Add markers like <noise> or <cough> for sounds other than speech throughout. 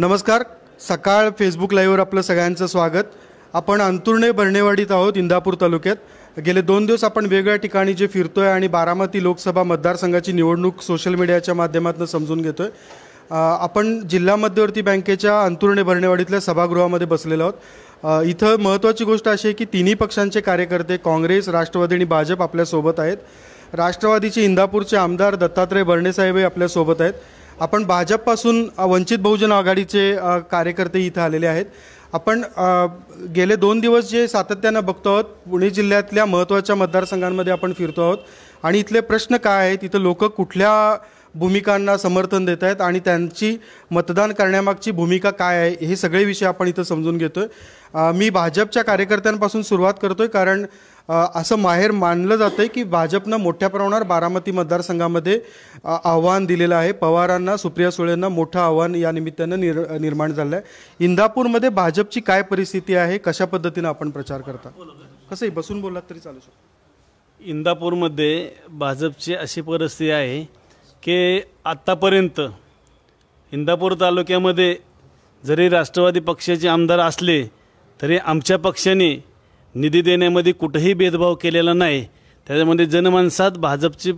नमस्कार. सकाळ फेसबुक लाईव्हवर आपलं सगळ्यांचं स्वागत. आपण अंतुर्णे भरणेवाडीत आहोत इंदापूर तालुक्यात. गेले दोन दिवस आपण वेगवेगळ्या ठिकाणी जे फिरतो आहे आणि बारामती लोकसभा मतदारसंघाची निवडणूक सोशल मीडियाच्या माध्यमातून समजून घेतो आहे आपण जिल्हा मध्यवर्ती बँकेच्या अंतुर्णे भरणेवाडीतल्या सभागृहामध्ये बसलेलो आहोत. इथं महत्त्वाची गोष्ट अशी आहे की तिन्ही पक्षांचे कार्यकर्ते काँग्रेस राष्ट्रवादी आणि भाजप आपल्यासोबत आहेत. राष्ट्रवादीचे इंदापूरचे आमदार दत्तात्रय भरणेसाहेबही आपल्यासोबत आहेत. आपण भाजपपासून वंचित बहुजन आघाडीचे कार्यकर्ते इथं आलेले आहेत. आपण गेले दोन दिवस जे सातत्यानं बघतो आहोत पुणे जिल्ह्यातल्या महत्त्वाच्या मतदारसंघांमध्ये आपण फिरतो आहोत. आणि इथले प्रश्न काय आहेत? इथं लोक कुठल्या भूमिकांना समर्थन देत आहेत आणि त्यांची मतदान करण्यामागची भूमिका काय आहे हे सगळे विषय आपण इथं समजून घेतो आहे मी भाजपच्या कार्यकर्त्यांपासून सुरुवात करतो आहे कारण असं माहेर मानलं जातं आहे की भाजपनं मोठ्या प्रमाणावर बारामती मतदारसंघामध्ये आव्हान दिलेलं आहे. पवारांना सुप्रिया सुळेंना मोठं आव्हान या निमित्तानं निर निर्माण झालं आहे इंदापूरमध्ये भाजपची काय परिस्थिती आहे कशा पद्धतीनं आपण प्रचार करता? कसंही बसून बोललात तरी चालू शकतो. इंदापूरमध्ये भाजपची अशी परिस्थिती आहे की आत्तापर्यंत इंदापूर तालुक्यामध्ये जरी राष्ट्रवादी पक्षाचे आमदार असले तरी आमच्या पक्षाने निधी देण्यामध्ये कुठंही भेदभाव केलेला नाही. त्याच्यामध्ये जनमानसात भाजपची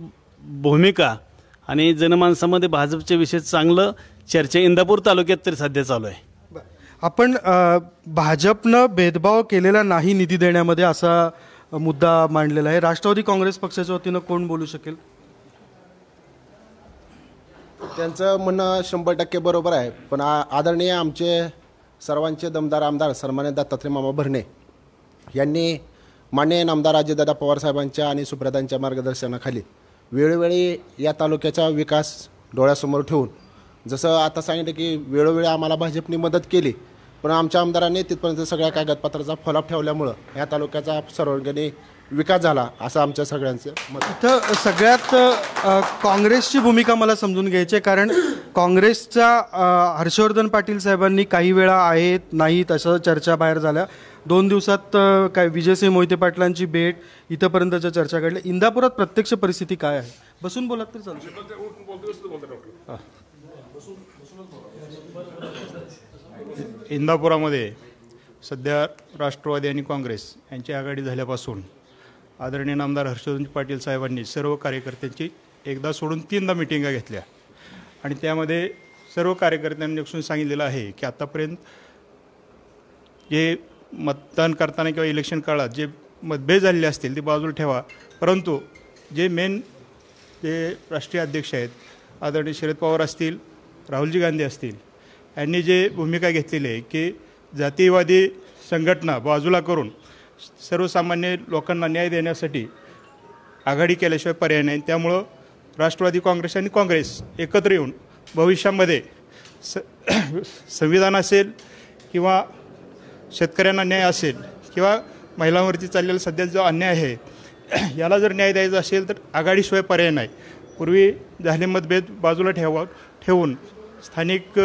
भूमिका आणि जनमानसामध्ये भाजपच्या विषय चांगलं चर्चा इंदापूर तालुक्यात तरी सध्या चालू आहे. आपण भाजपनं भेदभाव केलेला नाही निधी देण्यामध्ये असा मुद्दा मांडलेला आहे. राष्ट्रवादी काँग्रेस पक्षाच्या वतीनं कोण बोलू शकेल? त्यांचं म्हणणं शंभर टक्के बरोबर आहे. पण आ आदरणीय आमचे सर्वांचे दमदार आमदार सन्मान्य दत्तात्रय मामा भरणे यांनी माननीय आमदार अजितदादा पवारसाहेबांच्या आणि सुप्रदांच्या मार्गदर्शनाखाली वेळोवेळी या तालुक्याचा विकास डोळ्यासमोर ठेवून जसं आता सांगितलं की वेळोवेळी आम्हाला भाजपने मदत केली पण आमच्या आमदारांनी तिथपर्यंत सगळ्या कागदपत्राचा फॉलोअप ठेवल्यामुळं या तालुक्याचा सर्वांगीण विकास झाला असं आमच्या सगळ्यांचं मत. इथं सगळ्यात अ, काँग्रेसची भूमिका मला समजून घ्यायची आहे कारण काँग्रेसच्या अ, हर्षवर्धन पाटील साहेबांनी काही वेळा आहेत नाहीत असं चर्चा बाहेर झाल्या. दोन दिवसात अ, काय विजयसिंह मोहिते पाटलांची भेट इथंपर्यंतच्या चर्चा घडल्या. इंदापुरात प्रत्यक्ष परिस्थिती काय आहे? बसून बोलत तरी चालू इंदापुरामध्ये सध्या राष्ट्रवादी आणि काँग्रेस यांची आघाडी झाल्यापासून आदरणीय नामदार हर्षवर्धन पाटील साहेबांनी सर्व कार्यकर्त्यांची एकदा सोडून तीनदा मिटिंगा घेतल्या. आणि त्यामध्ये सर्व कार्यकर्त्यांनी असून सांगितलेलं आहे की आत्तापर्यंत जे मतदान करताना किंवा इलेक्शन काळात जे मतभेद झालेले असतील ते बाजूला ठेवा. परंतु जे मेन जे राष्ट्रीय अध्यक्ष आहेत आदरणीय शरद पवार असतील राहुलजी गांधी असतील यांनी जे भूमिका घेतलेली आहे की जातीयवादी संघटना बाजूला करून सर्वसामान्य लोकांना न्याय देण्यासाठी आघाडी केल्याशिवाय पर्याय नाही. त्यामुळं राष्ट्रवादी काँग्रेस आणि काँग्रेस एकत्र येऊन भविष्यामध्ये स <clears throat> संविधान असेल किंवा शेतकऱ्यांना न्याय असेल किंवा महिलांवरती चाललेला सध्या जो अन्याय आहे <clears throat> याला जर न्याय द्यायचा असेल तर आघाडीशिवाय पर्याय नाही. पूर्वी झाले मतभेद बाजूला ठेवा ठेवून स्थानिक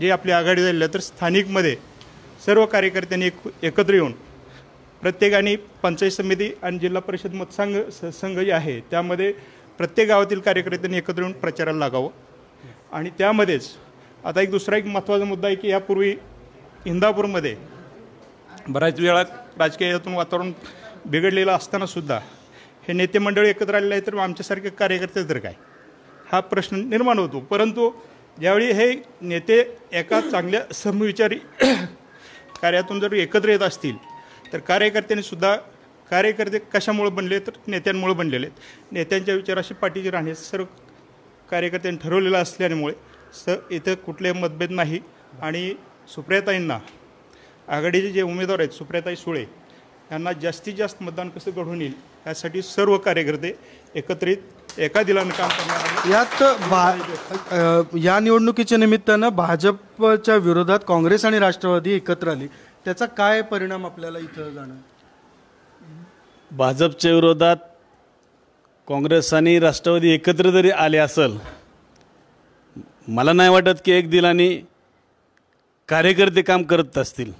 जे आपली आघाडी झालेली आहे तर स्थानिकमध्ये सर्व कार्यकर्त्यांनी एक एकत्र येऊन प्रत्येकाने पंचायत समिती आणि जिल्हा परिषद मतसंघ संघ जे आहे. त्यामध्ये प्रत्येक गावातील कार्यकर्त्यांनी एकत्र येऊन प्रचाराला लागावं. आणि त्यामध्येच आता एक दुसरा एक महत्त्वाचा मुद्दा आहे की यापूर्वी इंदापूरमध्ये बऱ्याच वेळा राजकीय यातून वातावरण बिघडलेलं असतानासुद्धा हे नेते मंडळ एकत्र आलेलं आहे तर आमच्यासारखे कार्यकर्ते तर काय? हा प्रश्न निर्माण होतो. परंतु ज्यावेळी हे नेते एका चांगल्या समविचारी <clears throat> कार्यातून जर एकत्र येत असतील तर कार्यकर्त्यांनी सुद्धा कार्यकर्ते कशामुळे बनले तर नेत्यांमुळे बनलेले आहेत. नेत्यांच्या विचाराशी पाठीची राहणे सर्व कार्यकर्त्यांनी ठरवलेलं असल्यामुळे स इथं कुठले मतभेद नाही. आणि सुप्रियाताईंना आघाडीचे जे उमेदवार आहेत सुप्रियाताई सुळे यांना जास्तीत जास्त मतदान कसं घडून येईल यासाठी सर्व कार्यकर्ते एकत्रित एका दिलानं काम करणार यात भा या निवडणुकीच्या निमित्तानं भाजपच्या विरोधात काँग्रेस आणि राष्ट्रवादी एकत्र आली. त्याचा काय परिणाम आपल्याला इथं जाणार भाजपच्या विरोधात काँग्रेस आणि राष्ट्रवादी एकत्र जरी आले असल मला नाही वाटत की एक दिलाने कार्यकर्ते काम करत असतील.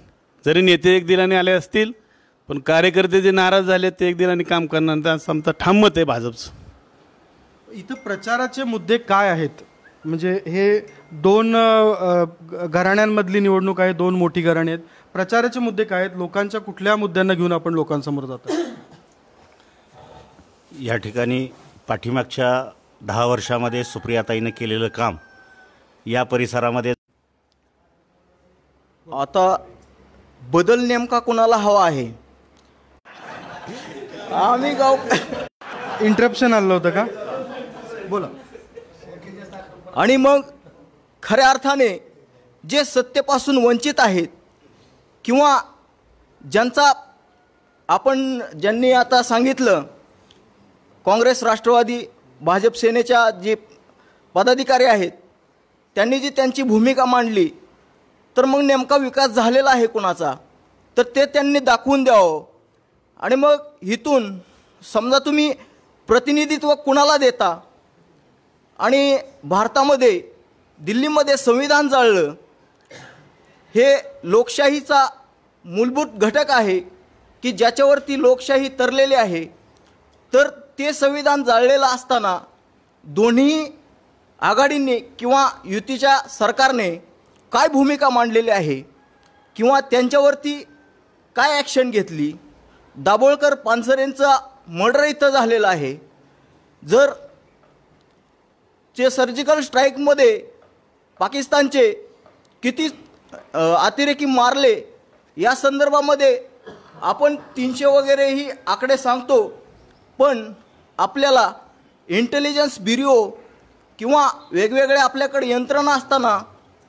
जरी नेते एक दिलाने आले असतील पण कार्यकर्ते जे नाराज झाले ते एक दिलाने काम करणार असं आमचं ठाम मत आहे भाजपचं. इथं प्रचाराचे मुद्दे काय आहेत? म्हणजे हे दोन घराण्यांमधली निवडणूक आहे दोन मोठी घराणी आहेत. प्रचाराचे मुद्दे काय आहेत? लोकांच्या कुठल्या मुद्द्यांना घेऊन आपण लोकांसमोर जातो या ठिकाणी पाठीमागच्या दहा वर्षामध्ये सुप्रियाताईनं केलेलं काम या परिसरामध्ये आता बदल नेमका कोणाला हवा आहे? आम्ही गाव इंटरप्शन आलं होतं का? बोला. आणि मग खऱ्या अर्थाने जे सत्तेपासून वंचित आहेत किंवा ज्यांचा आपण ज्यांनी आता सांगितलं काँग्रेस राष्ट्रवादी भाजप सेनेच्या जे पदाधिकारी आहेत त्यांनी जी त्यांची भूमिका मांडली तर मग नेमका विकास झालेला आहे कोणाचा? तर ते त्यांनी दाखवून द्यावं. आणि मग इथून समजा तुम्ही प्रतिनिधित्व कुणाला देता? आणि भारतामध्ये दिल्लीमध्ये संविधान जाळलं हे लोकशाहीचा मूलभूत घटक आहे की ज्याच्यावरती लोकशाही तरलेली आहे. तर ते संविधान जाळलेलं असताना दोन्ही आघाडींनी किंवा युतीच्या सरकारने काय भूमिका मांडलेली आहे? किंवा त्यांच्यावरती काय ॲक्शन घेतली? दाभोळकर पानसरेंचा मर्डर इथं झालेला आहे. जर ते सर्जिकल स्ट्राईकमध्ये पाकिस्तानचे किती अतिरेकी मारले या संदर्भामध्ये आपण तीनशे वगैरे ही आकडे सांगतो पण आपल्याला इंटेलिजन्स ब्युरो किंवा वेगवेगळे आपल्याकडे यंत्रणा असताना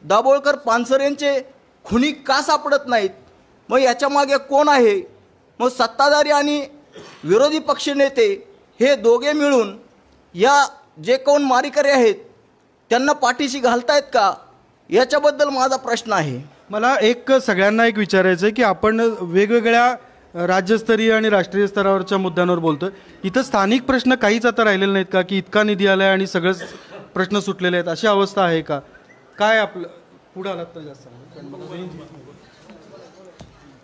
दाभोळकर पानसरेंचे खुनी का सापडत नाहीत? मग याच्यामागे कोण आहे? मग सत्ताधारी आणि विरोधी पक्षनेते हे दोघे मिळून या जे कोण मारीकरी आहेत त्यांना पाठीशी घालतायत का? याच्याबद्दल माझा प्रश्न आहे. मला एक सगळ्यांना एक विचारायचं आहे की आपण वेगवेगळ्या राज्यस्तरीय आणि राष्ट्रीय स्तरावरच्या मुद्द्यांवर बोलतोय. इथं स्थानिक प्रश्न काहीच आता राहिलेले नाहीत का? की इतका निधी आलाय आणि सगळेच प्रश्न सुटलेले आहेत अशी अवस्था आहे का? काय आपलं पुढे आलात तर जास्त.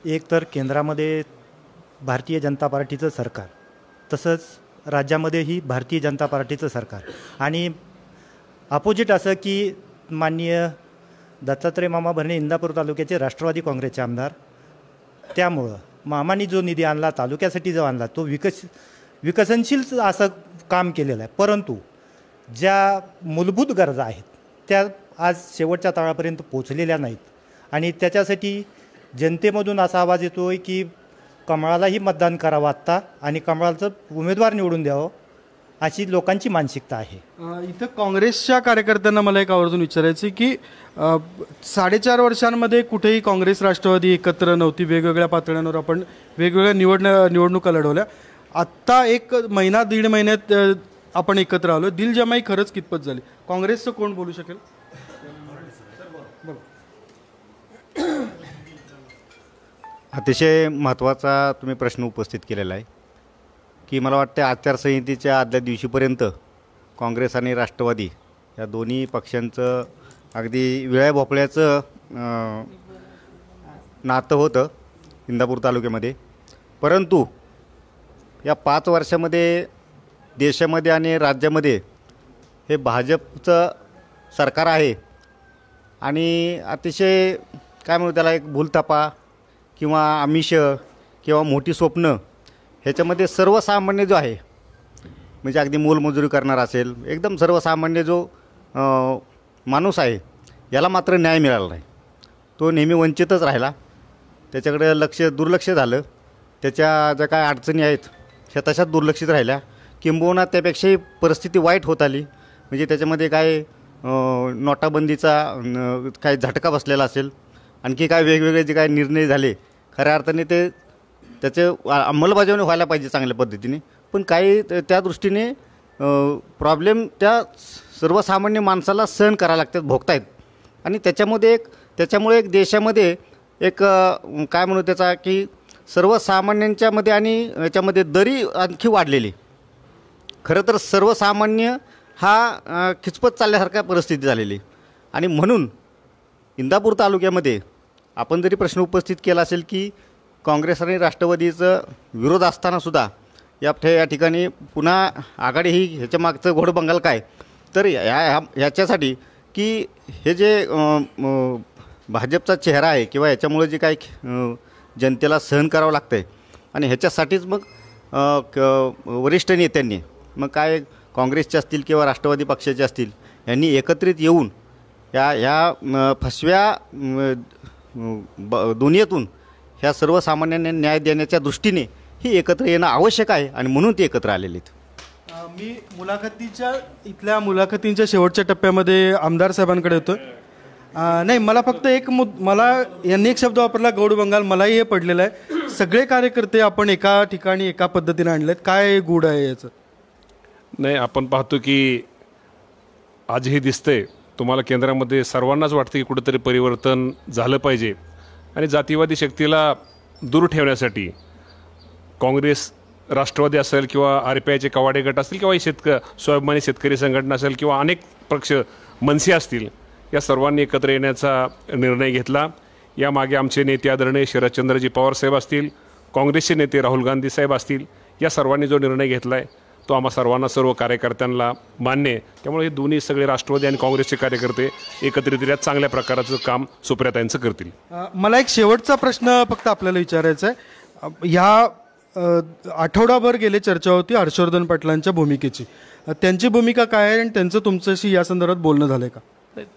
एक तर केंद्रामध्ये भारतीय जनता पार्टीचं सरकार तसंच राज्यामध्येही भारतीय जनता पार्टीचं सरकार. आणि अपोजिट असं की माननीय दत्तात्रय मामा भरणे इंदापूर तालुक्याचे राष्ट्रवादी काँग्रेसचे आमदार. त्यामुळं मामानी जो निधी आणला तालुक्यासाठी जो आणला तो विकस विकसनशील असं काम केलेलं आहे. परंतु ज्या मूलभूत गरजा आहेत त्या आज शेवटच्या तळापर्यंत पोचलेल्या नाहीत. आणि त्याच्यासाठी जनतेमधून असा आवाज येतो आहे की कमळालाही मतदान करावं आत्ता आणि कमळाचं उमेदवार निवडून द्यावं. अशी लोकांची मानसिकता आहे. इथं काँग्रेसच्या कार्यकर्त्यांना मला एक आवर्जून विचारायचं की साडेचार वर्षांमध्ये कुठेही काँग्रेस राष्ट्रवादी एकत्र नव्हती. वेगवेगळ्या पातळ्यांवर आपण वेगवेगळ्या निवड निवडणुका लढवल्या. आत्ता एक महिना दीड महिन्यात आपण एकत्र आलो दिलजमाई खरंच कितपत झाली? काँग्रेसचं कोण बोलू शकेल? अतिशय महत्त्वाचा तुम्ही प्रश्न उपस्थित केलेला आहे. की मला वाटतं आचारसंहितेच्या आदल्या दिवशीपर्यंत काँग्रेस आणि राष्ट्रवादी या दोन्ही पक्षांचं अगदी विळ्या भोपळ्याचं नातं होतं इंदापूर तालुक्यामध्ये. परंतु या पाच वर्षामध्ये देशामध्ये आणि राज्यामध्ये हे भाजपचं सरकार आहे आणि अतिशय काय म्हणू त्याला एक भूलथापा किंवा आमिष किंवा मोठी स्वप्न ह्याच्यामध्ये सर्वसामान्य जो आहे म्हणजे अगदी मोलमजुरी करणार असेल एकदम सर्वसामान्य जो माणूस आहे याला मात्र न्याय मिळाला नाही. तो नेहमी वंचितच राहिला. त्याच्याकडे लक्ष दुर्लक्ष झालं. त्याच्या ज्या काय अडचणी आहेत ह्या तशाच दुर्लक्षित राहिल्या. किंबहुना त्यापेक्षाही परिस्थिती वाईट होत आली. म्हणजे त्याच्यामध्ये काय नोटाबंदीचा काय झटका बसलेला असेल. आणखी काय वेगवेगळे जे काय निर्णय झाले खऱ्या अर्थाने ते त्याचे अंमलबजावणी व्हायला पाहिजे चांगल्या पद्धतीने. पण काही त्या दृष्टीने प्रॉब्लेम त्या सर्वसामान्य माणसाला सहन करायला लागतात भोगतायत. आणि त्याच्यामध्ये एक त्याच्यामुळे एक देशामध्ये एक काय म्हणू त्याचा की सर्वसामान्यांच्यामध्ये आणि याच्यामध्ये दरी आणखी वाढलेली. खरं तर सर्वसामान्य हा खिचपत चालल्यासारख्या परिस्थिती झालेली. आणि म्हणून इंदापूर तालुक्यामध्ये आपण जरी प्रश्न उपस्थित केला असेल की काँग्रेस आणि राष्ट्रवादीचं विरोध असतानासुद्धा या ठे- या ठिकाणी पुन्हा आघाडी ही ह्याच्या मागचं घोडबंगाल काय? तर या ह्या- ह्याच्यासाठी की हे जे भाजपचा चेहरा आहे किंवा याच्यामुळे जे काय जनतेला सहन करावं लागतं आहे आणि ह्याच्यासाठीच मग क- वरिष्ठ नेत्यांनी मग काय काँग्रेसचे असतील किंवा राष्ट्रवादी पक्षाचे असतील यांनी एकत्रित येऊन या ह्या फसव्या ब- दुनियेतून ह्या सर्वसामान्यांना न्याय देण्याच्या दृष्टीने ही एकत्र येणं आवश्यक आहे आणि म्हणून ते एकत्र आलेले आहेत. मी मुलाखतीच्या इथल्या मुलाखतींच्या शेवटच्या टप्प्यामध्ये आमदार साहेबांकडे अ, नाही मला फक्त एक मुद मला यांनी एक शब्द वापरला गौड बंगाल मलाही हे पडलेलं आहे. सगळे कार्यकर्ते आपण एका ठिकाणी एका पद्धतीने आणलेत. काय गुड आहे याचं? नाही आपण पाहतो की आज हे दिसतंय. तुम्हाला केंद्रामध्ये सर्वांनाच वाटतं की कुठंतरी परिवर्तन झालं पाहिजे. आणि जातीवादी शक्तीला दूर ठेवण्यासाठी काँग्रेस राष्ट्रवादी असेल किंवा आर पी आयचे कवाडे गट असतील किंवा शेतक स्वाभिमानी शेतकरी संघटना असेल किंवा अनेक पक्ष मनसे असतील या सर्वांनी एकत्र येण्याचा निर्णय घेतला. यामागे आमचे नेते आदरणीय शरदचंद्रजी पवार साहेब असतील काँग्रेसचे नेते राहुल गांधी साहेब असतील या सर्वांनी जो निर्णय घेतला आहे तो आम्हा सर्वांना सर्व कार्यकर्त्यांना मान्य आहे. त्यामुळे हे दोन्ही सगळे राष्ट्रवादी आणि काँग्रेसचे कार्यकर्ते एकत्रितरित्या चांगल्या प्रकारचं काम सुप्रियाताईंचं करतील. मला एक शेवटचा प्रश्न फक्त आपल्याला विचारायचा आहे. ह्या आठवडाभर गेले चर्चा होती हर्षवर्धन पाटलांच्या भूमिकेची. त्यांची भूमिका काय आहे आणि त्यांचं तुमच्याशी या संदर्भात बोलणं झालंय का?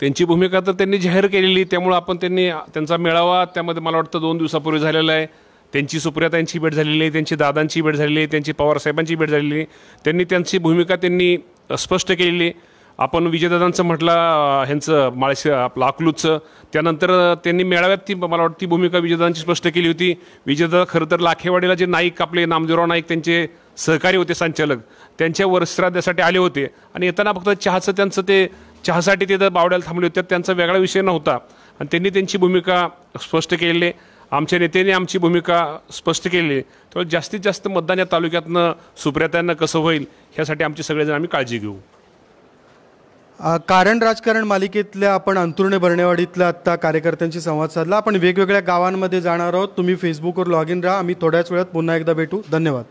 त्यांची भूमिका तर त्यांनी जाहीर केलेली त्यामुळे आपण त्यांनी त्यांचा मेळावा त्यामध्ये मला वाटतं दोन दिवसापूर्वी झालेला आहे. त्यांची सुप्रियातांची भेट झालेली आहे त्यांची दादांची भेट झालेली आहे त्यांची पवारसाहेबांची भेट झालेली आहे. त्यांनी त्यांची भूमिका त्यांनी स्पष्ट केलेली आहे. आपण विजयदादांचं म्हटलं ह्यांचं माळशे आपलं अकलूजचं त्यानंतर त्यांनी मेळाव्यात ती मला वाटतं ती भूमिका विजयदादांची स्पष्ट केली होती. विजयदादा खरं तर लाखेवाडीला जे नाईक आपले नामदेवराव नाईक त्यांचे सहकारी होते संचालक त्यांच्या वरश्राद्यासाठी आले होते. आणि येताना फक्त चहाचं त्यांचं ते चहासाठी तिथं बावड्याला थांबले होते त्यांचा वेगळा विषय नव्हता. आणि त्यांनी त्यांची भूमिका स्पष्ट केलेली आमच्या नेत्याने आमची भूमिका स्पष्ट केली. आहे त्यामुळे जास्तीत जास्त मतदान या तालुक्यातनं सुप्रियातांना कसं होईल ह्यासाठी आमची सगळेजण आम्ही काळजी घेऊ. कारण राजकारण मालिकेतल्या आपण अंतुर्णे बर्णेवाडीतल्या आत्ता कार्यकर्त्यांशी संवाद साधला. आपण वेगवेगळ्या गावांमध्ये जाणार आहोत. तुम्ही फेसबुकवर लॉग इन राहा. आम्ही थोड्याच वेळात पुन्हा एकदा भेटू. धन्यवाद.